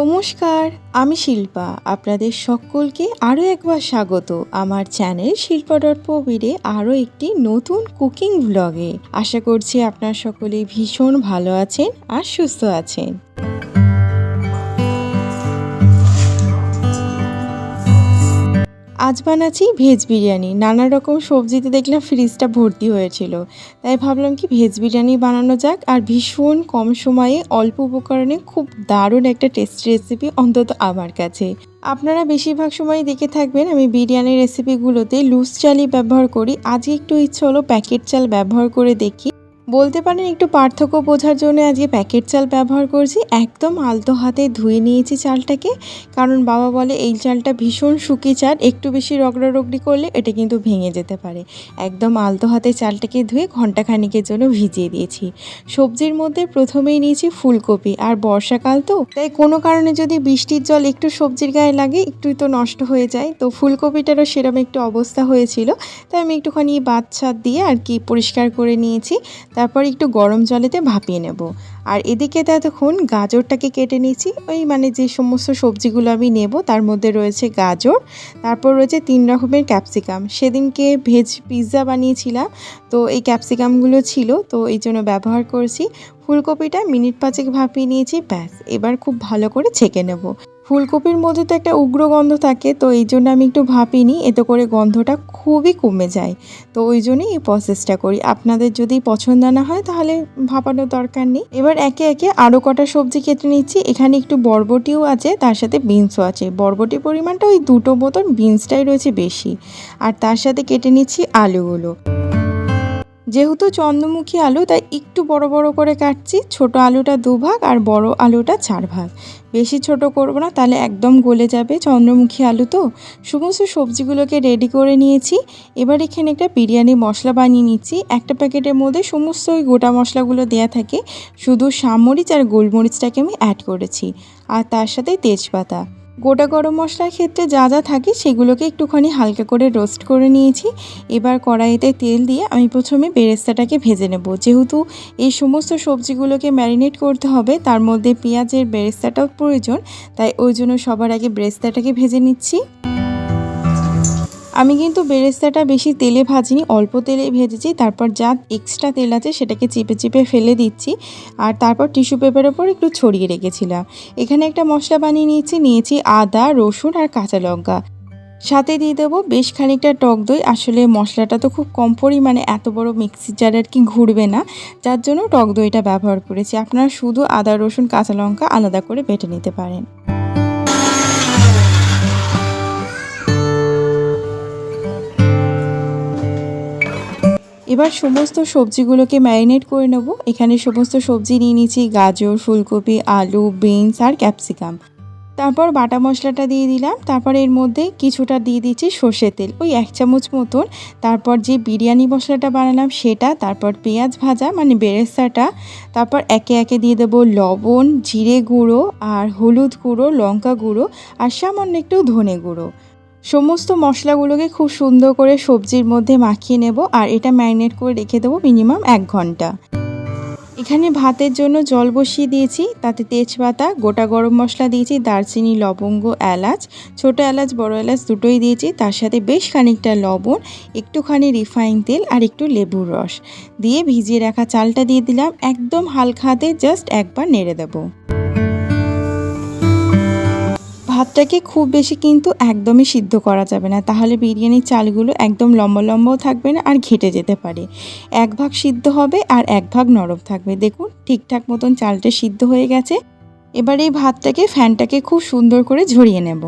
নমস্কার, আমি শিল্পা। আপনাদের সকলকে আরও একবার স্বাগত। আমার চ্যানেল শিল্পা ডট আরও একটি নতুন কুকিং ব্লগে। আশা করছি আপনার সকলে ভীষণ ভালো আছেন আর সুস্থ আছেন। আজ বানাচ্ছি ভেজ বিরিয়ানি। নানা রকম সবজিতে দেখলাম ফ্রিজটা ভর্তি হয়েছিল। তাই ভাবলাম কি ভেজ বিরিয়ানি বানানো যাক আর ভীষণ কম সময়ে অল্প উপকরণে খুব দারুণ একটা টেস্টি রেসিপি অন্তত আমার কাছে। আপনারা বেশিরভাগ সময় দেখে থাকবেন আমি বিরিয়ানি রেসিপিগুলোতে লুজ চালই ব্যবহার করি। আজকে একটু ইচ্ছে হলো প্যাকেট চাল ব্যবহার করে দেখি। বলতে পারেন একটু পার্থক্য বোঝার জন্য আজকে প্যাকেট চাল ব্যবহার করছি। একদম আলতো হাতে ধুয়ে নিয়েছি চালটাকে। কারণ বাবা বলে এই চালটা ভীষণ শুকি চাল, একটু বেশি রগড়ারগড়ি করলে এটা কিন্তু ভেঙে যেতে পারে। একদম আলতো হাতে চালটাকে ধুয়ে ঘন্টাখানিকের জন্য ভিজিয়ে দিয়েছি। সবজির মধ্যে প্রথমেই নিয়েছি ফুলকপি আর বর্ষাকাল তো, তাই কোনো কারণে যদি বৃষ্টির জল একটু সবজির গায়ে লাগে একটুই তো নষ্ট হয়ে যায়। তো ফুলকপিটারও সেরকম একটু অবস্থা হয়েছিল, তাই আমি একটুখানি বাচ্চা দিয়ে আর কি পরিষ্কার করে নিয়েছি। তারপর একটু গরম জলেতে ভাপিয়ে নেব। আর এদিকে ততক্ষণ গাজরটাকে কেটে নিয়েছি। ওই মানে যে সমস্ত সবজিগুলো আমি নেব, তার মধ্যে রয়েছে গাজর, তারপর রয়েছে তিন রকমের ক্যাপসিকাম। সেদিনকে ভেজ পিৎজা বানিয়েছিলাম, তো এই ক্যাপসিকামগুলো ছিল, তো এই জন্য ব্যবহার করছি। ফুলকপিটা মিনিট পাঁচেক ভাপিয়ে নিয়েছি, ব্যাস। এবার খুব ভালো করে ছেঁকে নেব। ফুলকপির মধ্যে তো একটা উগ্র গন্ধ থাকে, তো এই জন্য আমি একটু ভাপিয়ে নিই এতে করে গন্ধটা খুবই কমে যায়। তো ওই জন্যই এই প্রসেসটা করি। আপনাদের যদি পছন্দ না হয় তাহলে ভাপানোর দরকার নেই। এবার একে একে আরও কটা সবজি কেটে নিচ্ছি। এখানে একটু বরবটিও আছে, তার সাথে বিনসও আছে। বরবটির পরিমাণটা ওই দুটো মতন বিনসটাই রয়েছে বেশি। আর তার সাথে কেটে নিচ্ছি আলুগুলো। যেহেতু চন্দ্রমুখী আলু, তাই একটু বড় বড় করে কাটছি। ছোট আলুটা দু ভাগ আর বড় আলুটা চার ভাগ। বেশি ছোট করব না, তাহলে একদম গলে যাবে চন্দ্রমুখী আলু তো। সমস্ত সবজিগুলোকে রেডি করে নিয়েছি। এবার এখানে একটা বিরিয়ানি মশলা বানিয়ে নিচ্ছি। একটা প্যাকেটের মধ্যে সমস্ত ওই গোটা মশলাগুলো দেয়া থাকে। শুধু সামরিচ আর গোলমরিচটাকে আমি অ্যাড করেছি। আর তার সাথে তেজপাতা। গোটা গরম মশলার ক্ষেত্রে যা যা থাকে সেগুলোকে একটুখানি হালকা করে রোস্ট করে নিয়েছি। এবার কড়াইতে তেল দিয়ে আমি প্রথমে বেরেস্তাটাকে ভেজে নেব। যেহেতু এই সমস্ত সবজিগুলোকে ম্যারিনেট করতে হবে, তার মধ্যে পেঁয়াজের বেরেস্তাটাও প্রয়োজন, তাই ওই জন্য সবার আগে বেরেস্তাটাকে ভেজে নিচ্ছি। আমি কিন্তু বেরেস্তাটা বেশি তেলে ভাজিনি, অল্প তেলে ভেজেছি, তারপর যা এক্সট্রা তেল আছে সেটাকে চিপে চিপে ফেলে দিচ্ছি আর তারপর টিস্যু পেপারের ওপর একটু ছড়িয়ে রেখেছিলাম। এখানে একটা মশলা বানিয়ে নিয়েছি নিয়েছি আদা, রসুন আর কাঁচা লঙ্কা। সাথে দিয়ে দেবো বেশ খানিকটা টক দই, আসলে মশলাটা তো খুব কম পরিমাণে, এত বড় মিক্সি জার আর কি ঘুরবে না, যার জন্য টক দইটা ব্যবহার করেছি। আপনারা শুধু আদা, রসুন, কাঁচা লঙ্কা আলাদা করে বেটে নিতে পারেন। এবার সমস্ত সবজিগুলোকে ম্যারিনেট করে নেব। এখানে সমস্ত সবজি নিয়ে নিয়েছি, গাজর, ফুলকপি, আলু, বিনস আর ক্যাপসিকাম। তারপর বাটা মশলাটা দিয়ে দিলাম। তারপর এর মধ্যে কিছুটা দিয়ে দিচ্ছি সর্ষের তেল। ওই এক চামচ মতন। তারপর যে বিরিয়ানি মশলাটা বানালাম সেটা, তারপর পেঁয়াজ ভাজা মানে বেরেস্তাটা। তারপর একে একে দিয়ে দেবো লবণ, জিরে গুঁড়ো আর হলুদ গুঁড়ো, লঙ্কা গুঁড়ো আর সামান্য একটু ধনে গুঁড়ো। সমস্ত মশলাগুলোকে খুব সুন্দর করে সবজির মধ্যে মাখিয়ে নেব আর এটা ম্যারিনেট করে রেখে দেবো মিনিমাম এক ঘণ্টা। এখানে ভাতের জন্য জল বসিয়ে দিয়েছি, তাতে তেজপাতা, গোটা গরম মশলা দিয়েছি, দারচিনি, লবঙ্গ, এলাচ, ছোট এলাচ, বড় এলাচ দুটোই দিয়েছি, তার সাথে বেশ খানিকটা লবণ, একটুখানি রিফাইন তেল আর একটু লেবুর রস। দিয়ে ভিজিয়ে রাখা চালটা দিয়ে দিলাম, একদম হালকা হাতে জাস্ট একবার নেড়ে দেবো। ভাতটাকে খুব বেশি কিন্তু একদমই সিদ্ধ করা যাবে না। তাহলে বিরিয়ানির চালগুলো একদম লম্বা লম্বাও থাকবে না আর ঘেটে যেতে পারে। এক ভাগ সিদ্ধ হবে আর এক ভাগ নরম থাকবে। দেখুন, ঠিকঠাক মতন চালটা সিদ্ধ হয়ে গেছে। এবার এই ভাতটাকে, ফ্যানটাকে খুব সুন্দর করে ঝরিয়ে নেব।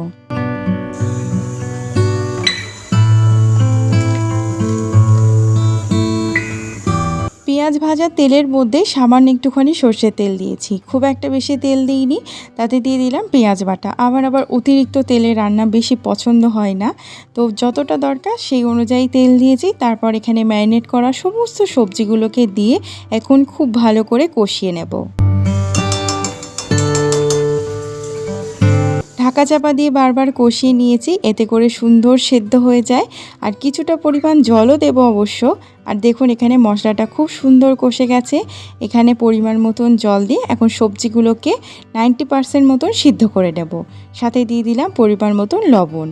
পেঁয়াজ ভাজা তেলের মধ্যে সামান্য একটুখানি সর্ষের তেল দিয়েছি। খুব একটা বেশি তেল দিইনি, তাতে দিয়ে দিলাম পেঁয়াজ বাটা। আবার আবার অতিরিক্ত তেলে রান্না বেশি পছন্দ হয় না। তো যতটা দরকার সেই অনুযায়ী তেল দিয়েছি, তারপর এখানে ম্যারিনেট করা সমস্ত সবজিগুলোকে দিয়ে এখন খুব ভালো করে কষিয়ে নেব। ঢাকা চাপা দিয়ে বারবার কষিয়ে নিয়েছি, এতে করে সুন্দর সেদ্ধ হয়ে যায়। আর কিছুটা পরিমাণ জলও দেব অবশ্য। আর দেখুন, এখানে মশলাটা খুব সুন্দর কষে গেছে। এখানে পরিমাণ মতন জল দিয়ে এখন সবজিগুলোকে নাইনটি পারসেন্ট মতন সিদ্ধ করে নেব। সাথে দিয়ে দিলাম পরিমাণ মতন লবণ।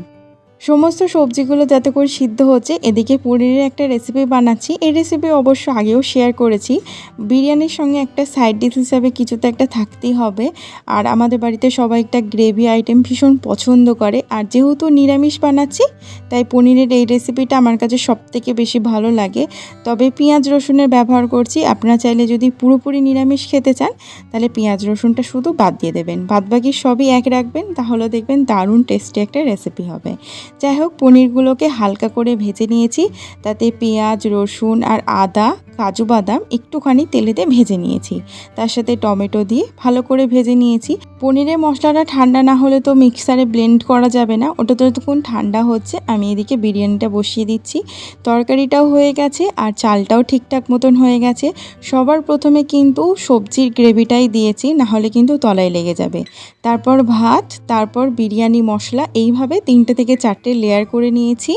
সমস্ত সবজিগুলো যাতে করে সিদ্ধ হচ্ছে, এদিকে পনিরের একটা রেসিপি বানাচ্ছি। এই রেসিপি অবশ্য আগেও শেয়ার করেছি। বিরিয়ানির সঙ্গে একটা সাইড ডিশ হিসাবে কিছু তো একটা থাকতেই হবে। আর আমাদের বাড়িতে সবাই একটা গ্রেভি আইটেম ভীষণ পছন্দ করে। আর যেহেতু নিরামিষ বানাচ্ছি, তাই পনিরের এই রেসিপিটা আমার কাছে সব থেকে বেশি ভালো লাগে। তবে পেঁয়াজ রসুনের ব্যবহার করছি। আপনারা চাইলে যদি পুরোপুরি নিরামিষ খেতে চান, তাহলে পেঁয়াজ রসুনটা শুধু বাদ দিয়ে দেবেন। বাদবাকি সবই এক রাখবেন, তাহলে দেখবেন দারুণ টেস্টি একটা রেসিপি হবে। যাই হোক, পনিরগুলোকে হালকা করে ভেজে নিয়েছি। তাতে পেঁয়াজ, রসুন আর আদা, কাজু বাদাম একটুখানি তেলেতে ভেজে নিয়েছি। তার সাথে টমেটো দিয়ে ভালো করে ভেজে নিয়েছি। পনিরের মশলাটা ঠান্ডা না হলে তো মিক্সারে ব্লেন্ড করা যাবে না। ওটা তো তখন ঠান্ডা হচ্ছে, আমি এদিকে বিরিয়ানিটা বসিয়ে দিচ্ছি। তরকারিটাও হয়ে গেছে আর চালটাও ঠিকঠাক মতন হয়ে গেছে। সবার প্রথমে কিন্তু সবজির গ্রেভিটাই দিয়েছি, না হলে কিন্তু তলায় লেগে যাবে। তারপর ভাত, তারপর বিরিয়ানি মশলা, এইভাবে তিনটে থেকে চারটে লেয়ার করে নিয়েছি।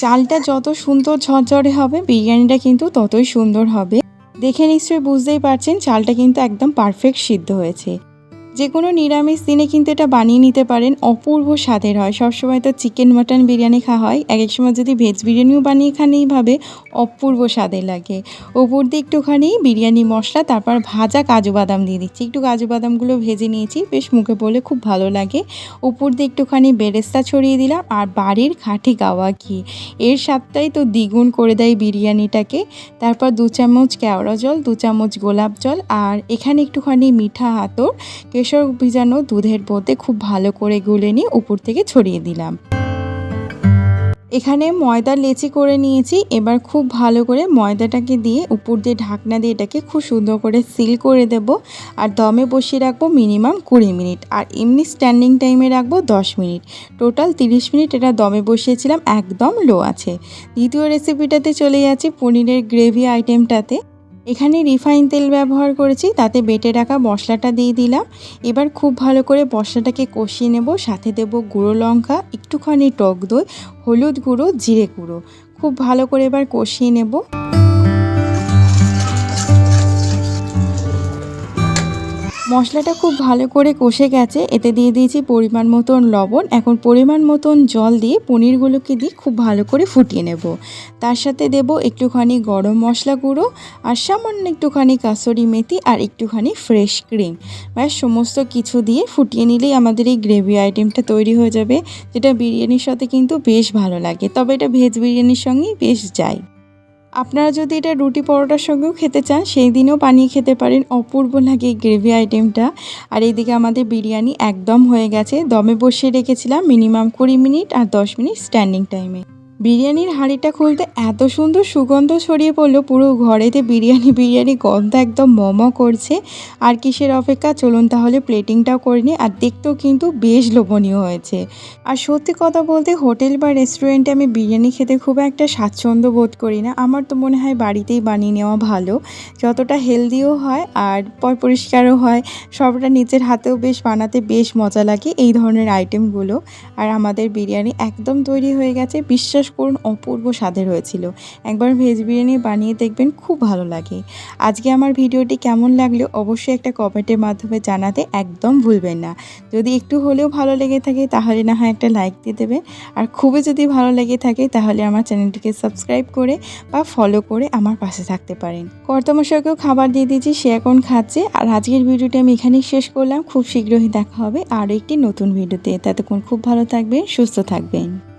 চালটা যত সুন্দর ঝরঝরে হবে, বিরিয়ানিটা কিন্তু ততই সুন্দর হবে। দেখে নিশ্চয়ই বুঝতেই পারছেন, চালটা কিন্তু একদম পারফেক্ট সিদ্ধ হয়েছে। যে কোনো নিরামিষ দিনে কিন্তু এটা বানিয়ে নিতে পারেন, অপূর্ব স্বাদের হয়। সবসময় তো চিকেন মাটন বিরিয়ানি খাওয়া হয়। এক এক সময় যদি ভেজ বিরিয়ানিও বানিয়ে খান এইভাবে, অপূর্ব স্বাদের লাগে। ওপর দিয়ে একটুখানি বিরিয়ানি মশলা, তারপর ভাজা কাজু বাদাম দিয়ে দিচ্ছি। একটু কাজু বাদামগুলো ভেজে নিয়েছি, বেশ মুখে পড়লে খুব ভালো লাগে। উপর দিয়ে একটুখানি বেরেস্তা ছড়িয়ে দিলাম। আর বাড়ির খাঁটি গাওয়া ঘি। এর স্বাদটাই তো দ্বিগুণ করে দেয় বিরিয়ানিটাকে। তারপর দু চামচ কেওড়া জল, দু চামচ গোলাপ জল, আর এখানে একটুখানি মিঠা হাতর কেশর ভিজানো দুধের মধ্যে খুব ভালো করে গুলে নিয়ে উপর থেকে ছড়িয়ে দিলাম। এখানে ময়দা লেচি করে নিয়েছি, এবার খুব ভালো করে ময়দাটাকে দিয়ে উপর দিয়ে ঢাকনা দিয়ে এটাকে খুব সুন্দর করে সিল করে দেব আর দমে বসিয়ে রাখব মিনিমাম কুড়ি মিনিট আর এমনি স্ট্যান্ডিং টাইমে রাখব দশ মিনিট। টোটাল তিরিশ মিনিট এটা দমে বসিয়েছিলাম, একদম লো আছে। দ্বিতীয় রেসিপিটাতে চলে যাচ্ছি পনিরের গ্রেভি আইটেমটাতে এখানে রিফাইন তেল ব্যবহার করেছি, তাতে বেটে রাখা মশলাটা দিয়ে দিলাম। এবার খুব ভালো করে মশলাটাকে কষিয়ে নেব, সাথে দেব গুঁড়ো লঙ্কা, একটুখানি টক দই, হলুদ গুঁড়ো, জিরে গুঁড়ো। খুব ভালো করে এবার কষিয়ে নেব। মশলাটা খুব ভালো করে কষে গেছে। এতে দিয়ে দিয়েছি পরিমাণ মতন লবণ। এখন পরিমাণ মতন জল দিয়ে পনিরগুলোকে দিয়ে খুব ভালো করে ফুটিয়ে নেব। তার সাথে দেব একটুখানি গরম মশলা গুঁড়ো আর সামান্য একটুখানি কাসরি মেথি আর একটুখানি ফ্রেশ ক্রিম। ব্যাস, সমস্ত কিছু দিয়ে ফুটিয়ে নিলেই আমাদের এই গ্রেভি আইটেমটা তৈরি হয়ে যাবে, যেটা বিরিয়ানির সাথে কিন্তু বেশ ভালো লাগে। তবে এটা ভেজ বিরিয়ানির সঙ্গেই বেশ যায়। আপনারা যদি এটা রুটি পরোটার সঙ্গেও খেতে চান, সেই দিনেও বানিয়ে খেতে পারেন অপূর্ব লাগে এই গ্রেভি আইটেমটা। আর এইদিকে আমাদের বিরিয়ানি একদম হয়ে গেছে। দমে বসিয়ে রেখেছিলাম মিনিমাম কুড়ি মিনিট আর দশ মিনিট স্ট্যান্ডিং টাইমে। বিরিয়ানির হাঁড়িটা খুলতে এত সুন্দর সুগন্ধ ছড়িয়ে পড়ল, পুরো ঘরেতে বিরিয়ানি বিরিয়ানি গন্ধ একদম মম করছে। আর কিসের অপেক্ষা? চলুন তাহলে প্লেটিংটাও করে নিই। আর দেখতেও কিন্তু বেশ লোভনীয় হয়েছে। আর সত্যি কথা বলতে হোটেল বা রেস্টুরেন্টে আমি বিরিয়ানি খেতে খুব একটা স্বাচ্ছন্দ্য বোধ করি না। আমার তো মনে হয় বাড়িতেই বানিয়ে নেওয়া ভালো। যতটা হেলদিও হয় আর পর পরিষ্কারও হয়, সবটা নিজের হাতেও বেশ বানাতে বেশ মজা লাগে এই ধরনের আইটেমগুলো আর আমাদের বিরিয়ানি একদম তৈরি হয়ে গেছে। বিশ্বাস করুন অপূর্ব স্বাদের হয়েছিল। একবার ভেজ বিরিয়ানি বানিয়ে দেখবেন খুব ভালো লাগে। আজকে আমার ভিডিওটি কেমন লাগল অবশ্যই একটা কমেন্টের মাধ্যমে জানাতে একদম ভুলবেন না। যদি একটু হলেও ভালো লেগে থাকে তাহলে না হয় একটা লাইক দিয়ে দেবেন। আর খুবই যদি ভালো লেগে থাকে তাহলে আমার চ্যানেলটিকে সাবস্ক্রাইব করে বা ফলো করে আমার পাশে থাকতে পারেন। কর্তমশাইকেও খাবার দিয়ে দিয়েছি, সে এখন খাচ্ছে। আর আজকের ভিডিওটি আমি এখানেই শেষ করলাম। খুব শীঘ্রই দেখা হবে আরও একটি নতুন ভিডিওতে। ততক্ষণ খুব ভালো থাকবেন, সুস্থ থাকবেন।